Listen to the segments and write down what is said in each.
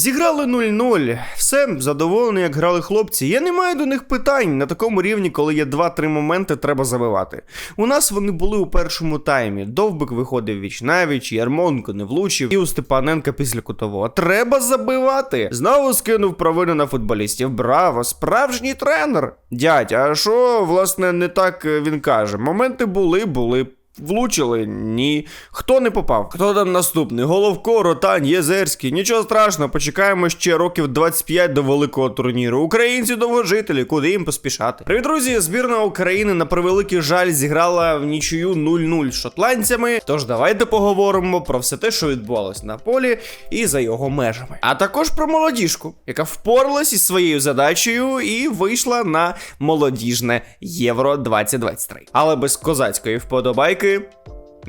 Зіграли 0-0. Все задоволені, як грали хлопці. Я не маю до них питань на такому рівні, коли є 2-3 моменти, треба забивати. У нас вони були у першому таймі. Довбик виходив віч Ярмонко не влучив, і у Степаненка після кутового. Треба забивати. Знову скинув провину на футболістів. Браво, справжній тренер. Дядь, а що власне не так е, він каже? Моменти були, були. Влучили? Ні. Хто не попав? Хто там наступний? Головко, Ротань, Єзерський. Нічого страшного, почекаємо ще років 25 до великого турніру. Українці довгожителі, куди їм поспішати? Привіт, друзі! Збірна України на превеликий жаль зіграла в нічию 0-0 з шотландцями. Тож давайте поговоримо про все те, що відбувалось на полі і за його межами. А також про молодіжку, яка впоралась із своєю задачею і вийшла на молодіжне Євро 2023. Але без козацької вподобайки. game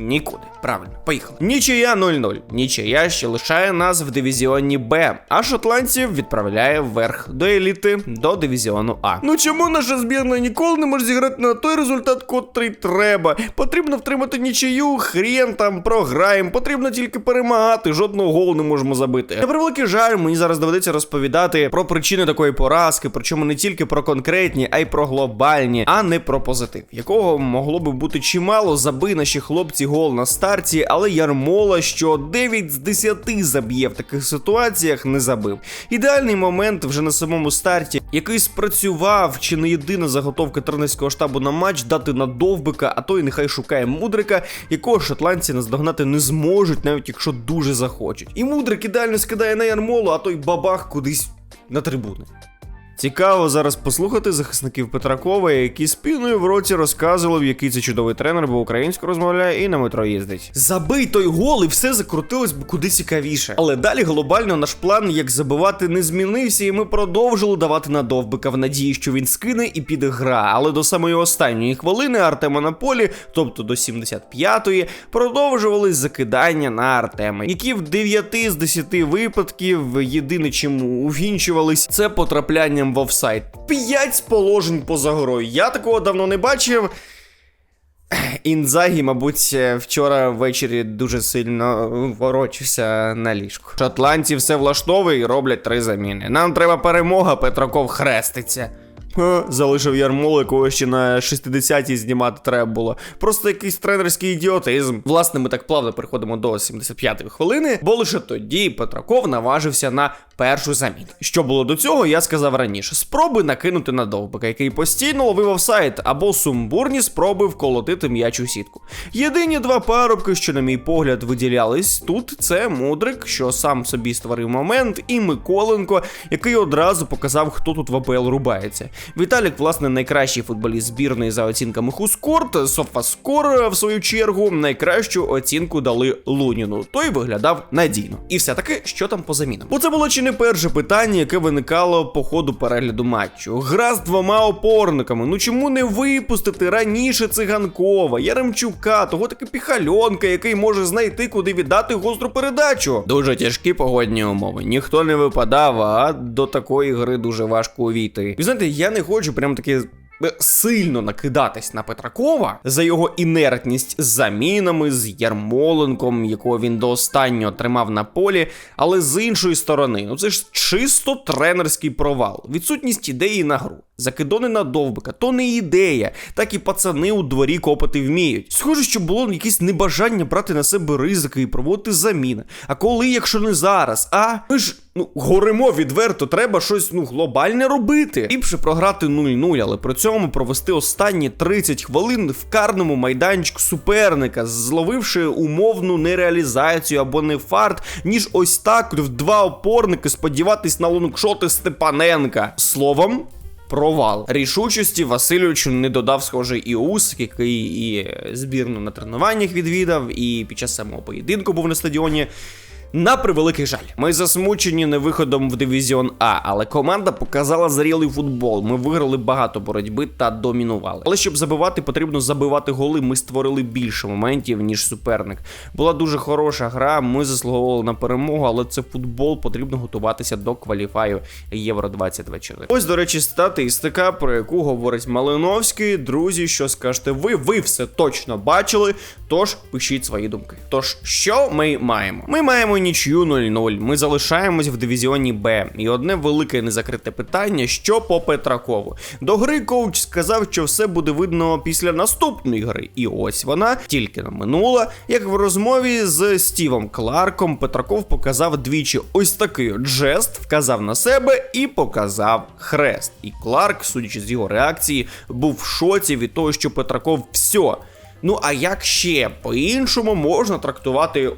Нікуди. Правильно, поїхали. Нічия 0-0. Нічия ще лишає нас в дивізіоні Б, а шотландців відправляє вверх до еліти до дивізіону А. Ну чому наша збірна ніколи не може зіграти на той результат, котрий треба? Потрібно втримати нічию, хрен там програємо. Потрібно тільки перемагати, жодного голу не можемо забити. На превеликий жаль, мені зараз доведеться розповідати про причини такої поразки, причому не тільки про конкретні, а й про глобальні, а не про позитив, якого могло би бути чимало, заби наші хлопці гол на старті, але Ярмола, що 9 з 10 заб'є в таких ситуаціях, не забив. Ідеальний момент вже на самому старті, який спрацював, чи не єдина заготовка тренерського штабу на матч, дати на довбика, а то й нехай шукає мудрика, якого шотландці наздогнати не зможуть, навіть якщо дуже захочуть. І мудрик ідеально скидає на Ярмолу, а той бабах кудись на трибуни. Цікаво зараз послухати захисників Петракова, які спіною в році розказували, який це чудовий тренер, бо українською розмовляє і на метро їздить. Забий той гол, і все закрутилось б куди цікавіше. Але далі глобально наш план, як забивати, не змінився, і ми продовжили давати на довбика в надії, що він скине і піде гра. Але до самої останньої хвилини Артема на полі, тобто до 75-ї, продовжувались закидання на Артема, які в 9 з 10 випадків єдине чим увінчувались, це потраплянням в офсайд. П'ять положень поза грою. Я такого давно не бачив. Інзагі, мабуть, вчора ввечері дуже сильно ворочився на ліжку. Шотландці все влаштовує і роблять три заміни. Нам треба перемога, Петраков хреститься. Залишив ярмолу, якого ще на 60-й знімати треба було. Просто якийсь тренерський ідіотизм. Власне, ми так плавно переходимо до 75-ї хвилини, бо лише тоді Петраков наважився на першу заміну. Що було до цього, я сказав раніше: спроби накинути на довбика, який постійно ловив офсайд, або сумбурні спроби вколотити м'яч у сітку. Єдині два парубки, що, на мій погляд, виділялись тут, це мудрик, що сам собі створив момент, і Миколенко, який одразу показав, хто тут в АПЛ рубається. Віталік, власне, найкращий футболіст збірної за оцінками Хускорт, Софаскор, в свою чергу, найкращу оцінку дали Луніну. Той виглядав надійно. І все таки, що там по замінам? Бо це було чи не перше питання, яке виникало по ходу перегляду матчу. Гра з двома опорниками. Ну чому не випустити раніше циганкова, Яремчука, того таки піхальонка, який може знайти, куди віддати гостру передачу? Дуже тяжкі погодні умови. Ніхто не випадав, а до такої гри дуже важко увійти. І знаєте, я не хочу прям таки. Сильно накидатись на Петракова за його інертність з замінами, з Ярмоленком, якого він до останнього тримав на полі. Але з іншої сторони, ну це ж чисто тренерський провал, відсутність ідеї на гру. Закидони на довбика, то не ідея, так і пацани у дворі копати вміють. Схоже, що було якесь небажання брати на себе ризики і проводити заміни. А коли, якщо не зараз, а ми ж ну горимо відверто, треба щось ну глобальне робити. Ліпше програти 0-0, але при цьому провести останні 30 хвилин в карному майданчику суперника, зловивши умовну нереалізацію або не фарт, ніж ось так в два опорники сподіватись на лонгшоти Степаненка. Словом. Провал рішучості Васильовичу не додав схоже і Ус, який і збірну на тренуваннях відвідав, і під час самого поєдинку був на стадіоні. На превеликий жаль, ми засмучені не виходом в дивізіон А, але команда показала зрілий футбол. Ми виграли багато боротьби та домінували. Але щоб забивати, потрібно забивати голи. Ми створили більше моментів ніж суперник. Була дуже хороша гра. Ми заслуговували на перемогу, але це футбол. Потрібно готуватися до кваліфаю Євро 2024. Ось, до речі, статистика, про яку говорить Малиновський. Друзі, що скажете ви? Ви все точно бачили. Тож пишіть свої думки. Тож, що ми маємо? Ми маємо нічю 0-0. Ми залишаємось в дивізіоні Б. І одне велике незакрите питання: що по Петракову. До гри коуч сказав, що все буде видно після наступної гри. І ось вона тільки на минула. Як в розмові з Стівом Кларком, Петраков показав двічі ось такий от жест, вказав на себе і показав хрест. І Кларк, судячи з його реакції, був в шоці від того, що Петраков все. Ну а як ще по-іншому можна трактувати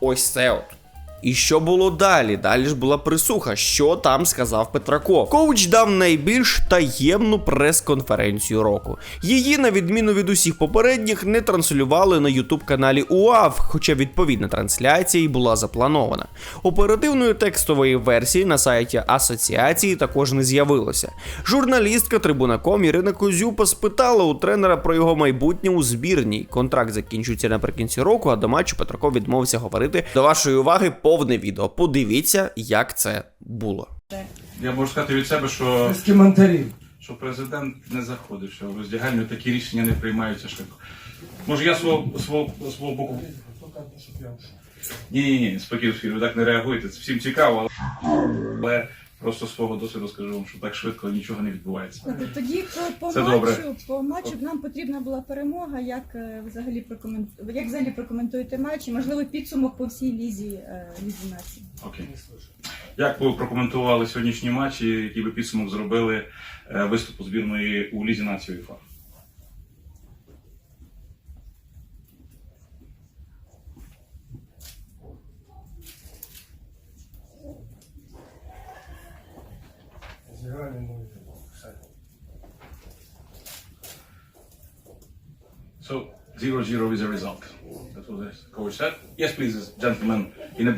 ось це от? І що було далі? Далі ж була присуха. Що там сказав Петраков? Коуч дав найбільш таємну прес-конференцію року. Її, на відміну від усіх попередніх, не транслювали на ютуб каналі УАВ, хоча відповідна трансляція й була запланована. Оперативної текстової версії на сайті асоціації також не з'явилося. Журналістка Трибунаком Ірина Козюпа спитала у тренера про його майбутнє у збірній. Контракт закінчується наприкінці року, а до матчу Петраков відмовився говорити. До вашої уваги повне відео. Подивіться, як це було. Я можу сказати від себе, що, що президент не заходив, що в роздягальню такі рішення не приймаються швидко. Може, я свого, свого, свого боку. Ні, ні, ні, спокійно, так не реагуєте. Це всім цікаво, але, але просто з свого досвіду скажу вам, що так швидко нічого не відбувається. Тоді по, по Це матчу, добре. по матчу нам потрібна була перемога. Як е, взагалі прокомент... як взагалі прокоментуєте матч і можливо підсумок по всій лізі е, лізі нації? Окей. Як ви прокоментували сьогоднішні матчі, який би підсумок зробили е, виступу збірної у Лізі нації УЄФА?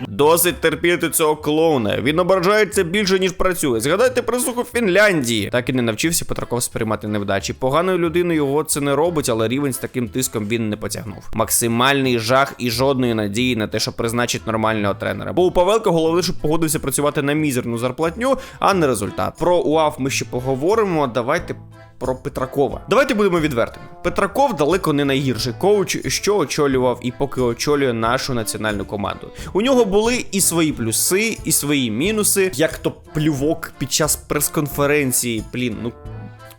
Досить терпіти цього клоуна. Він ображається більше, ніж працює. Згадайте присуху Фінляндії. Так і не навчився Петраков сприймати невдачі. Поганою людиною його це не робить, але рівень з таким тиском він не потягнув. Максимальний жах і жодної надії на те, що призначить нормального тренера. Бо у Павелка головне, щоб погодився працювати на мізерну зарплатню, а не результат. Про УАФ ми ще поговоримо. Давайте. Про Петракова. Давайте будемо відвертими. Петраков далеко не найгірший коуч, що очолював і поки очолює нашу національну команду. У нього були і свої плюси, і свої мінуси, як то плювок під час прес-конференції. Блін, ну.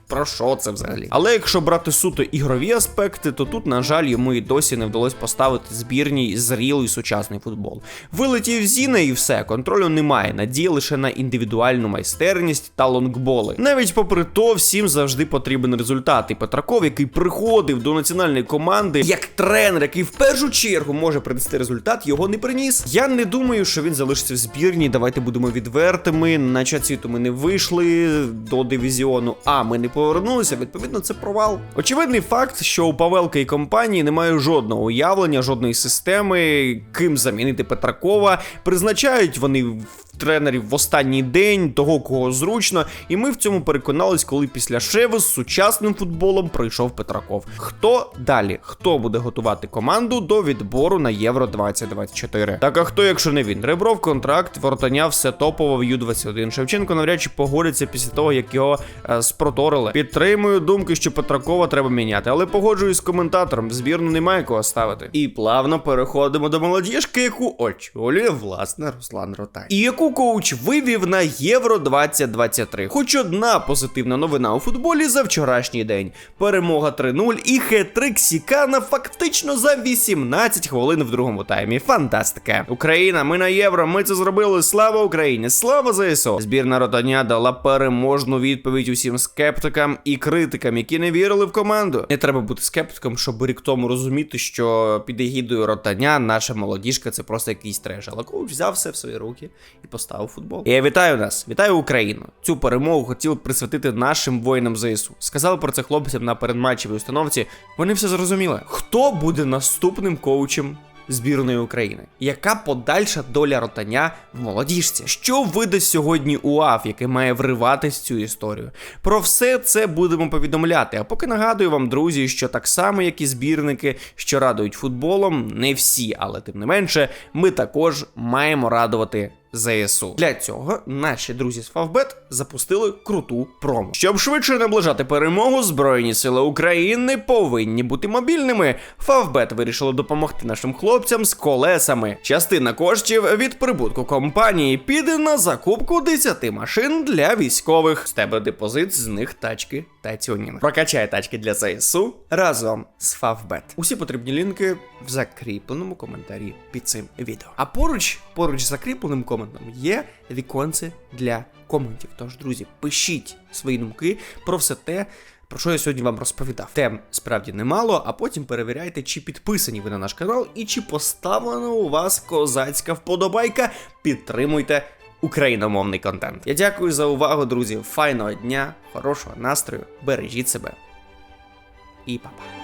Про що це взагалі? Але якщо брати суто ігрові аспекти, то тут, на жаль, йому і досі не вдалося поставити збірній зрілий сучасний футбол. Вилетів Зіна і все, контролю немає, надії лише на індивідуальну майстерність та лонгболи. Навіть попри то, всім завжди потрібен результат. І Петраков, який приходив до національної команди, як тренер, який в першу чергу може принести результат, його не приніс. Я не думаю, що він залишиться в збірній. Давайте будемо відвертими. На час світу ми не вийшли до дивізіону. А ми не повернулися. Відповідно, це провал. Очевидний факт, що у Павелка і компанії немає жодного уявлення, жодної системи, ким замінити Петракова. Призначають вони тренерів в останній день, того кого зручно. І ми в цьому переконались, коли після Шеви з сучасним футболом прийшов Петраков. Хто далі? Хто буде готувати команду до відбору на Євро 2024? Так а хто, якщо не він? Ребров контракт, Вортаня все топово в Ю-21. Шевченко навряд чи погодиться після того, як його е, спроторили. Підтримую думки, що Петракова треба міняти, але погоджуюсь з коментатором. В збірну немає кого ставити. І плавно переходимо до молодіжки, яку очолює власне Руслан Ротай. І яку коуч вивів на Євро 2023. Хоч одна позитивна новина у футболі за вчорашній день. Перемога 3-0 і хет-трик Сікана фактично за 18 хвилин в другому таймі. Фантастика. Україна, ми на євро. Ми це зробили. Слава Україні! Слава ЗСУ! Збірна Ротаня дала переможну відповідь усім скептикам і критикам, які не вірили в команду. Не треба бути скептиком, щоб рік тому розуміти, що під егідою Ротаня наша молодіжка це просто якийсь треш. Але коуч взяв все в свої руки і поставив футбол. Я вітаю нас, вітаю Україну. Цю перемогу хотіли б присвятити нашим воїнам ЗСУ. Сказали про це хлопцям на передматчевій установці. Вони все зрозуміли. Хто буде наступним коучем? Збірної України, яка подальша доля ротання в молодіжці? Що видасть сьогодні УАФ, який має вриватись цю історію? Про все це будемо повідомляти. А поки нагадую вам, друзі, що так само, як і збірники, що радують футболом, не всі, але тим не менше, ми також маємо радувати ЗСУ. Для цього наші друзі з Фавбет запустили круту промо. Щоб швидше наближати перемогу, Збройні сили України повинні бути мобільними. Фавбет вирішили допомогти нашим хлопцям з колесами. Частина коштів від прибутку компанії піде на закупку 10 машин для військових. З тебе депозит, з них тачки та тюнінг. Прокачай тачки для ЗСУ разом з Фавбет. Усі потрібні лінки в закріпленому коментарі під цим відео. А поруч, поруч з закріпленим коментом є віконце для коментів. Тож, друзі, пишіть свої думки про все те. Про що я сьогодні вам розповідав? Тем справді немало, а потім перевіряйте, чи підписані ви на наш канал і чи поставлена у вас козацька вподобайка. Підтримуйте україномовний контент. Я дякую за увагу, друзі. Файного дня, хорошого настрою, бережіть себе і па-па.